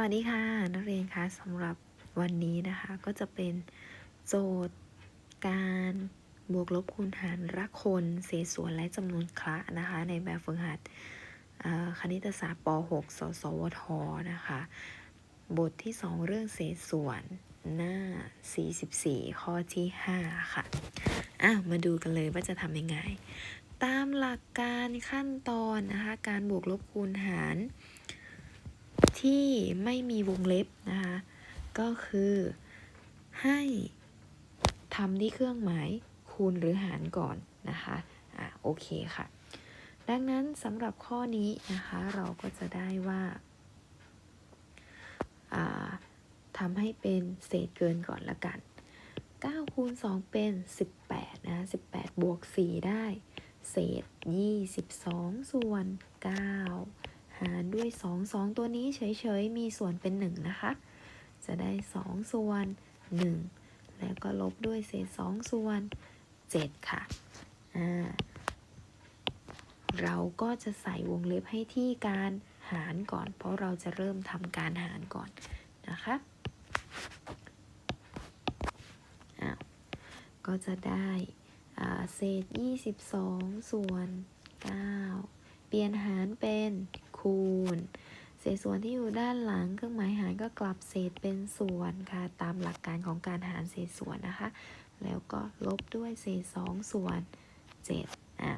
วัสดีค่ะ นักเรียนคะสำหรับวันนี้นะคะก็จะเป็นโจทย์การบวกลบคูณหารรักคนเศษส่วนและจำนวนคละนะคะ ในแบบฝึกหัดคณิตศาสตร์ป .6 สสวทนะคะ บทที่ 2 เรื่องเศษส่วนหน้า 44 ข้อที่ 5 ค่ะอะมาดูกันเลยว่าจะทำยังไง ตามหลักการขั้นตอนนะคะ การบวกลบคูณหาร ที่ไม่มีวงเล็บนะคะ ก็คือให้ทำที่เครื่องหมายคูณหรือหารก่อนนะคะอะโอเคค่ะ ดังนั้นสำหรับข้อนี้นะคะเราก็จะได้ว่าอ่าทำให้เป็นเศษเกินก่อนละกัน9คูณ2เป็น 18 นะ 18 บวก 4 ได้ เศษ 22 ส่วน 9 หารด้วย 2 2 ตัวนี้เฉยๆ มีส่วนเป็น 1 นะคะ จะได้ 2 ส่วน 1 แล้วก็ลบด้วยเศษ 2 ส่วน 7 ค่ะ อ่า เราก็จะใส่วงเล็บให้ที่การหารก่อน เพราะเราจะเริ่มทำการหารก่อนนะคะอ้าวก็จะได้อ่าเศษ 22 ส่วน 9 เปลี่ยนหารเป็น คูณ เศษส่วนที่อยู่ด้านหลังเครื่องหมายหารก็กลับเศษเป็นส่วนค่ะ ตามหลักการของการหารเศษส่วนนะคะ แล้วก็ลบด้วยเศษ2ส่วน7อะ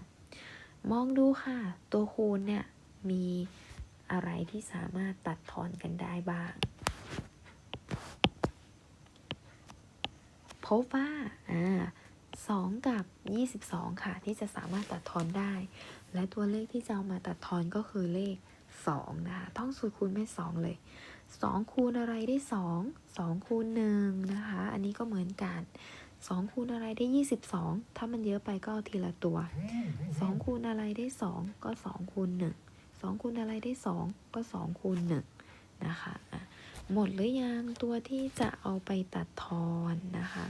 มองดูค่ะ ตัวคูณเนี่ยมีอะไรที่สามารถตัดทอนกันได้บ้างพบว่าอ่าสองกับ 22 ค่ะ ที่จะสามารถตัดทอนได้ และตัวเลขที่จะเอามาตัดทอนก็คือเลข 2นะคะท่องสูตรคูณไม่2เลย 2 คูณอะไรได้ 2 2 คูณ1นะคะ อันนี้ก็เหมือนกัน 2 คูณอะไรได้ 22 ถ้ามันเยอะไปก็เอาทีละตัว 2 คูณอะไรได้ 2 ก็ 2 คูณ 1 2 คูณอะไรได้ 2 ก็ 2 คูณ 1 นะคะอะหมดหรือยังตัวที่จะเอาไปตัดทอนนะคะ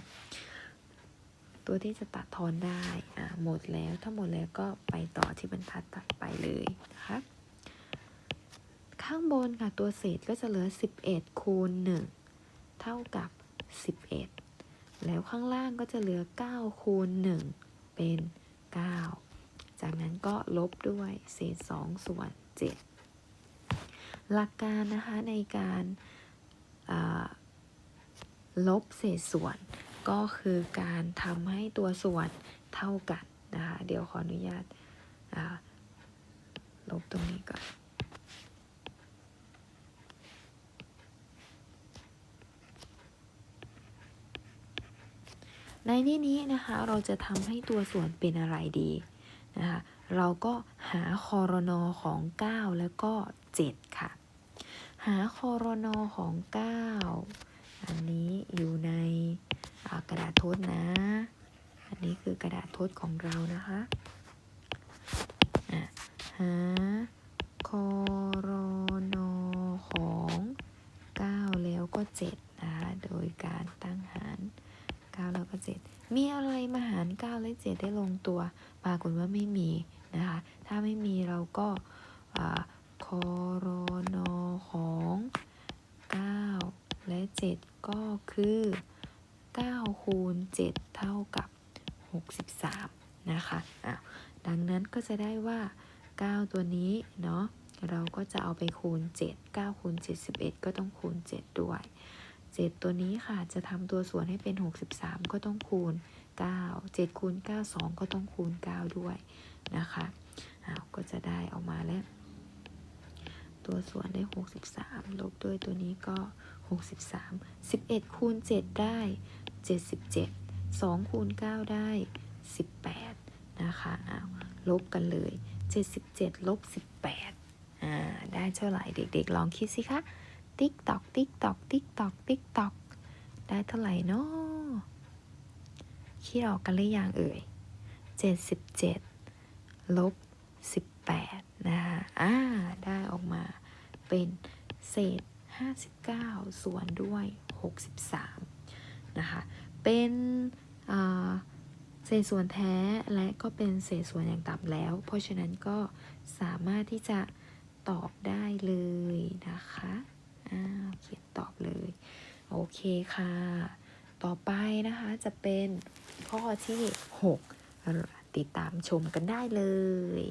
ตัวที่จะตัดทอนได้อะหมดแล้วถ้าหมดแล้วก็ไปต่อที่บรรทัดตัดไปเลยนะคะ ข้างบนค่ะตัวเศษก็จะเหลือ 11 คูณ 1 เท่ากับ 11 แล้วข้างล่างก็จะเหลือ 9 คูณ 1 เป็น 9 จากนั้นก็ลบด้วยเศษ 2 ส่วน 7 หลักการนะคะในการาลบเศษส่วนก็คือการทำให้ตัวส่วนเท่ากันนะคะ เดี๋ยวขออนุญาตาลบตรงนี้ก่อน ในที่นี้นะคะเราจะทำให้ตัวส่วนเป็นอะไรดีนะคะเราก็หาคอรนอของ 9 แล้วก็ 7 ค่ะ หาคอรนอของ 9 อันนี้อยู่ในกระดาษทดนะ อันนี้คือกระดาษทดของเรานะคะอะหาคอรนอของ 9 แล้วก็ 7 นะคะ โดยการตั้งหาร็7มีอะไรมาหาร9และ7ได้ลงตัว ปรากฏว่าไม่มีนะคะ ถ้าไม่มีเราก็อ่าคอรนของ9และ7ก็คือ9คูณ7เท่ากับ63นะคะอะดังนั้นก็จะได้ว่า9ตัวนี้เนาะเราก็จะเอาไปคูณ 7 9คูณ71 ก็ต้องคูณ 7 ด้วย 7ตัวนี้ค่ะจะทำตัวส่วนให้เป็น 63 ก็ต้องคูณ 9 7คูณ9 2 ก็ต้องคูณ 9 ด้วยนะคะอ้าก็จะได้ออกมาแล้ว ตัวส่วนได้ 63 ลบด้วยตัวนี้ก็ 63 11คูณ7ได้ 77 2คูณ9ได้ 18 นะคะอ้าลบกันเลย 77ลบ18อ่าได้เท่าไหร่เด็กๆ ลองคิดสิคะ ติ๊กตอกติ๊กตอกติ๊กตอกติ๊กตอกได้เท่าไหร่นาะคิดออกกันหรือยังเอ่ย 77 ลบ 18 นะคะอ่า ได้ออกมาเป็นเศษ 59 ส่วนด้วย 63 นะคะ เป็นเศษส่วนแท้และก็เป็นเศษส่วนอย่างต่ำแล้ว เพราะฉะนั้นก็สามารถที่จะตอบได้เลยนะคะ อ้าเขียนตอบเลย โอเคค่ะ ต่อไปนะคะจะเป็นข้อที่ 6 ติดตามชมกันได้เลย